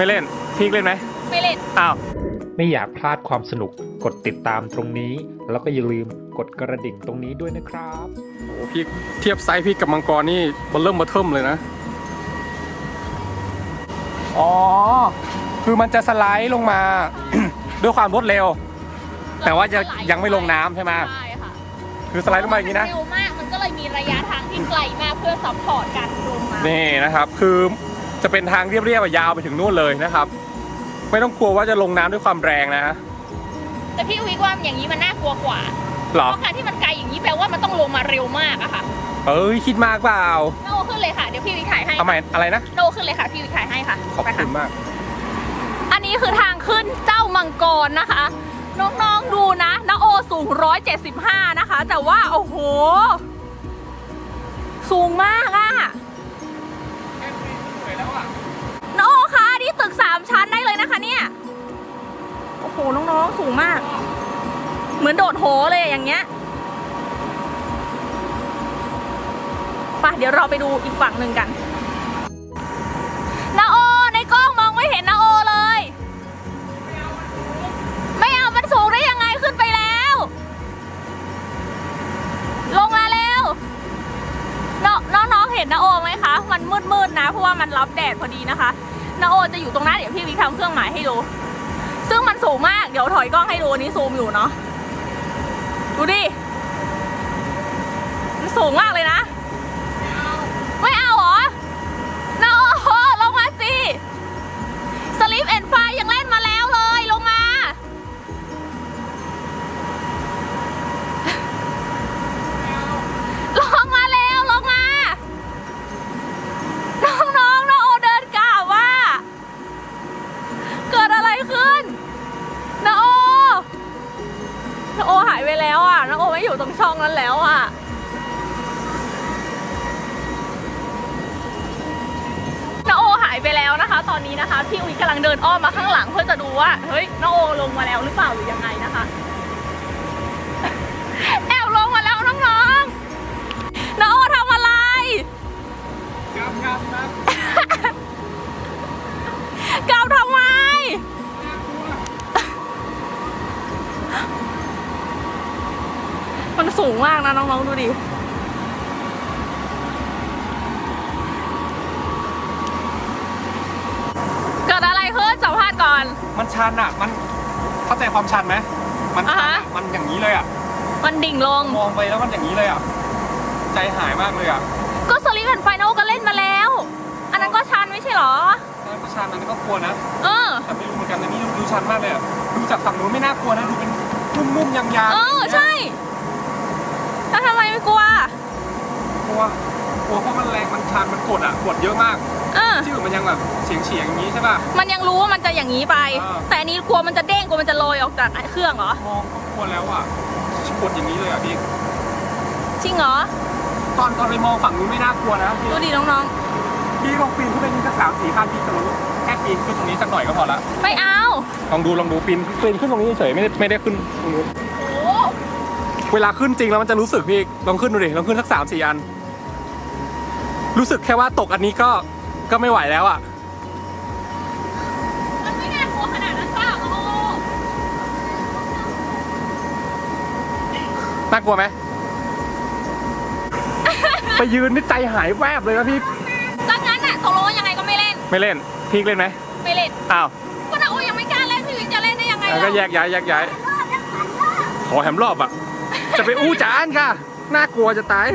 ไม่เล่น พี่เล่นไหม ไม่เล่น อ้าว ไม่อยากพลาดความสนุก กดติดตามตรงนี้ แล้วก็อย่าลืมกดกระดิ่งตรงนี้ด้วยนะครับโอ้พี่เทียบไซส์พี่กับมังกรนี่มันเริ่มมาเทิมเลยนะ อ๋อ คือมันจะสไลด์ลงมา ด้วยความรวดเร็ว แต่ว่าจะยังไม่ลงน้ำใช่ไหมใช่ค่ะคือสไลด์ลงมาอย่างนี้นะ เร็วมาก มันก็เลยมีระยะทางที่ไกลมากเพื่อซัพพอร์ตการลงมา นี่นะครับ คือ จะเป็นทางเรียบๆอะยาวไปถึงนู่นเลยนะครับ ไม่ต้องกลัวว่าจะลงน้ำด้วยความแรงนะฮะแต่พี่วิกว่าอย่างนี้มันน่ากลัวกว่าหรอเพราะการที่มันไกลอย่างนี้แปลว่ามันต้องลงมาเร็วมากอะค่ะเอ้ยคิดมากเปล่าโนขึ้นเลยค่ะเดี๋ยวพี่วิกถ่ายให้ทำไมอะไรนะโนขึ้นเลยค่ะพี่วิกถ่ายให้ค่ะขอบไปคุค่ะณมาก อันนี้คือทางขึ้นเจ้ามังกรนะคะ น้องๆดูนะนาโอสูง 175 นะคะ แต่ว่าโอ้โห สูงมากอะ สูงมาก เหมือนโดดโหเลยอย่างเงี้ยไปเดี๋ยวเราไปดูอีกฝั่งหนึ่งกันนาโอในกล้องมองไม่เห็นนาโอเลย ไม่เอามันสูงได้ยังไงขึ้นไปแล้ว ลงมาเร็วน้องน้องๆเห็นนาโอไหมคะ มันมืดๆนะเพราะว่ามันรับแดดพอดีนะคะนาโอจะอยู่ตรงนั้นเดี๋ยวพี่วิกทำเครื่องหมายให้ดู ซึ่งมันสูงมาก เดี๋ยวถอยกล้องให้ดูอันนี้ซูมอยู่เนาะ ดูดิ มันสูงมากเลยนะ ไม่อยู่ตรงช่องนั้นแล้วอะน้าโอหายไปแล้วนะคะ ตอนนี้นะคะ พี่อุ้ยกำลังเดินอ้อมมาข้างหลังเพื่อจะดูว่า เฮ้ยน้าโอลงมาแล้วหรือเปล่าหรือยังไงนะคะ มันสูงมากนะน้องๆดูดิเกิดอะไรขึ้นสัมภาษณ์ก่อน มันชันอะ มันเข้าใจความชันไหม มันชันอ่าอะฮะ มันอย่างนี้เลยอะ มันดิ่งลง มองไปแล้วมันอย่างนี้เลยอะ ใจหายมากเลยอะก็สลิปแอนไฟนอลก็เล่นมาแล้ว อันนั้นก็ชันไม่ใช่เหรอ แล้วก็ชันนั้นก็กลัวนะ เออ แต่ไม่รู้เหมือนกันอันนี้ดูชันมากเลยอะดูจากฝั่งนู้นไม่น่ากลัวนะ ดูเป็นนุ่มๆยางๆเออย่างงี้ยใช่ แล้วทำไมไม่กลัว กลัวกลัวเพราะมันแรงมันชันมันกดอะกดเยอะมากเออ ที่อื่นมันยังแบบเฉียงเฉียงๆอย่างนี้ใช่ป่ะ มันยังรู้ว่ามันจะอย่างนี้ไปเออแต่อันนี้กลัวมันจะเด้งกลัวมันจะโรยออกจากเครื่องเหรอ มองก็กลัวแล้วอะกดอย่างนี้เลยอะพี่จริงเหรอ ตอนตอนไปมองฝั่งนู้นไม่น่ากลัวนะพี่ดูดิน้องพี่ลองปีนขึ้นไปนี่สักสามสี่ขั้นพี่จะรู้แค่ปีนขึ้นตรงนี้สักหน่อยก็พอละๆ ไม่เอาลองดูลองดูปีนปีนขึ้นตรงนี้เฉยๆไม่ได้ไม่ได้ขึ้นตรงนู้นโอ้เวลาขึ้นจริงแล้วมันจะรู้สึกพี่ลองขึ้นดูดิลองขึ้นสักสามสี่อัน รู้สึกแค่ว่าตกอันนี้ก็ก็ไม่ไหวแล้วอะ มันไม่น่ากลัวขนาดนั้นเปล่าโอ้น่ากลัวไหม ไปยืนนี่ใจหายแวบเลยนะพี่ถ้างั้นอะตกลงว่ายังไงก็ไม่เล่น ไม่เล่น พี่เล่นไหมไม่เล่นอ้าวก็นาโอยังไม่กล้าเล่นพี่วิกจะเล่นได้ยังไงแล้วก็ล่ะแยกย้ายแยกย้าย ขอแหมรอบอะ จะไปอู้จานค่ะ น่ากลัวจะตายน